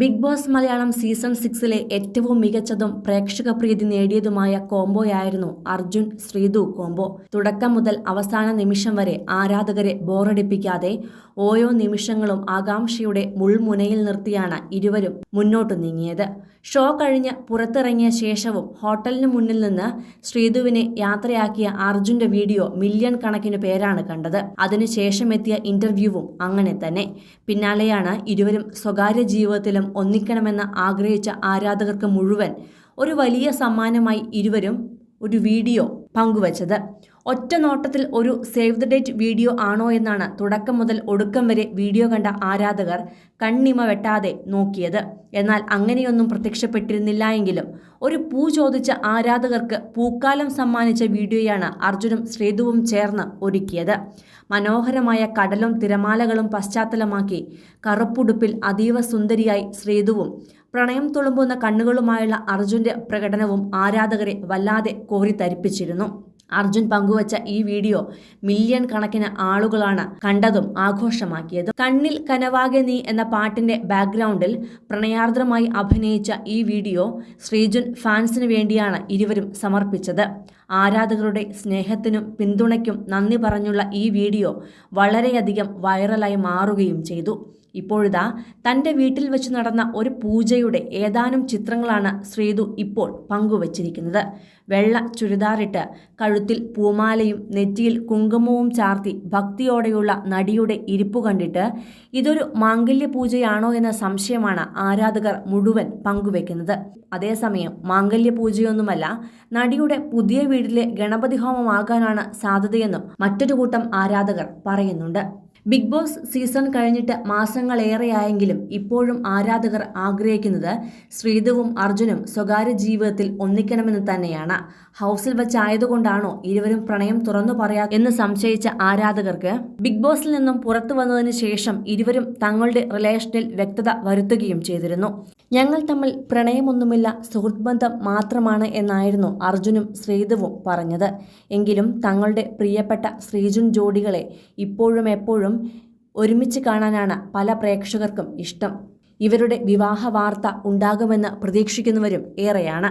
Big Boss Malayalam season സിക്സിലെ ഏറ്റവും മികച്ചതും പ്രേക്ഷക പ്രീതി നേടിയതുമായ കോംബോയായിരുന്നു അർജുൻ ശ്രീതു കോംബോ. തുടക്കം മുതൽ അവസാന നിമിഷം വരെ ആരാധകരെ ബോറടിപ്പിക്കാതെ ഓരോ നിമിഷങ്ങളും ആകാംക്ഷയുടെ മുൾമുനയിൽ നിർത്തിയാണ് ഇരുവരും മുന്നോട്ട് നീങ്ങിയത്. ഷോ കഴിഞ്ഞ് പുറത്തിറങ്ങിയ ശേഷവും ഹോട്ടലിന് മുന്നിൽ നിന്ന് ശ്രീതുവിനെ യാത്രയാക്കിയ അർജുന്റെ വീഡിയോ മില്യൺ കണക്കിന് പേരാണ് കണ്ടത്. അതിനുശേഷം എത്തിയ ഇന്റർവ്യൂവും അങ്ങനെ തന്നെ. പിന്നാലെയാണ് ഇരുവരും സ്വകാര്യ ജീവിതത്തിലും ഒന്നിക്കണമെന്ന് ആഗ്രഹിച്ച ആരാധകർക്ക് മുഴുവൻ ഒരു വലിയ സമ്മാനമായി ഇരുവരും ഒരു വീഡിയോ പങ്കുവച്ചത്. ഒറ്റ നോട്ടത്തിൽ ഒരു സേവ് ദ ഡേറ്റ് വീഡിയോ ആണോ എന്നാണ് തുടക്കം മുതൽ ഒടുക്കം വരെ വീഡിയോ കണ്ട ആരാധകർ കണ്ണിമ വെട്ടാതെ നോക്കിയത്. എന്നാൽ അങ്ങനെയൊന്നും പ്രത്യക്ഷപ്പെട്ടിരുന്നില്ല എങ്കിലും ഒരു പൂ ചോദിച്ച ആരാധകർക്ക് പൂക്കാലം സമ്മാനിച്ച വീഡിയോയാണ് അർജുനും ശ്രീതുവും ചേർന്ന് ഒരുക്കിയത്. മനോഹരമായ കടലും തിരമാലകളും പശ്ചാത്തലമാക്കി കറുപ്പുടുപ്പിൽ അതീവ സുന്ദരിയായി ശ്രീതുവും പ്രണയം തുളുമ്പുന്ന കണ്ണുകളുമായുള്ള അർജുന്റെ പ്രകടനവും ആരാധകരെ വല്ലാതെ കോരിത്തരിപ്പിച്ചിരുന്നു. അർജുൻ പങ്കുവച്ച ഈ വീഡിയോ മില്യൺ കണക്കിന് ആളുകളാണ് കണ്ടതും ആഘോഷമാക്കിയതും. കണ്ണിൽ കനവാകെ നീ എന്ന പാട്ടിന്റെ ബാക്ക്ഗ്രൗണ്ടിൽ പ്രണയാർദ്രമായി അഭിനയിച്ച ഈ വീഡിയോ ശ്രീജുൻ ഫാൻസിന് വേണ്ടിയാണ് ഇരുവരും സമർപ്പിച്ചത്. ആരാധകരുടെ സ്നേഹത്തിനും പിന്തുണയ്ക്കും നന്ദി പറഞ്ഞുള്ള ഈ വീഡിയോ വളരെയധികം വൈറലായി മാറുകയും ചെയ്തു. ഇപ്പോഴിതാ തന്റെ വീട്ടിൽ വെച്ച് നടന്ന ഒരു പൂജയുടെ ഏതാനും ചിത്രങ്ങളാണ് ശ്രീതു ഇപ്പോൾ പങ്കുവച്ചിരിക്കുന്നത്. വെള്ള ചുരിദാറിട്ട് കഴുത്തിൽ പൂമാലയും നെറ്റിയിൽ കുങ്കുമവും ചാർത്തി ഭക്തിയോടെയുള്ള നടിയുടെ ഇരിപ്പ് കണ്ടിട്ട് ഇതൊരു മാംഗല്യ പൂജയാണോ എന്ന സംശയമാണ് ആരാധകർ മുഴുവൻ പങ്കുവെക്കുന്നത്. അതേസമയം മാംഗല്യ പൂജയൊന്നുമല്ല നടിയുടെ പുതിയ വീട്ടിലെ ഗണപതി ഹോമമാകാനാണ് സാധ്യതയെന്നും മറ്റൊരു കൂട്ടം ആരാധകർ പറയുന്നുണ്ട്. ബിഗ് ബോസ് സീസൺ കഴിഞ്ഞിട്ട് മാസങ്ങളേറെയായെങ്കിലും ഇപ്പോഴും ആരാധകർ ആഗ്രഹിക്കുന്നത് ശ്രീധുവും അർജുനും സ്വകാര്യ ജീവിതത്തിൽ ഒന്നിക്കണമെന്ന് തന്നെയാണ്. ഹൗസിൽ വെച്ചായതുകൊണ്ടാണോ ഇരുവരും പ്രണയം തുറന്നു പറയാ എന്ന് സംശയിച്ച ആരാധകർക്ക് ബിഗ് ബോസിൽ നിന്നും പുറത്തു വന്നതിന് ശേഷം ഇരുവരും തങ്ങളുടെ റിലേഷനിൽ വ്യക്തത വരുത്തുകയും ചെയ്തിരുന്നു. ഞങ്ങൾ തമ്മിൽ പ്രണയമൊന്നുമില്ല സുഹൃത്ത് ബന്ധം മാത്രമാണ് എന്നായിരുന്നു അർജുനും ശ്രീധുവും പറഞ്ഞത്. എങ്കിലും തങ്ങളുടെ പ്രിയപ്പെട്ട ശ്രീജുൻ ജോഡികളെ ഇപ്പോഴും എപ്പോഴും ഒരുമിച്ച് കാണാനാണ് പല പ്രേക്ഷകർക്കും ഇഷ്ടം. ഇവരുടെ വിവാഹ വാർത്ത ഉണ്ടാകുമെന്ന് പ്രതീക്ഷിക്കുന്നവരും ഏറെയാണ്.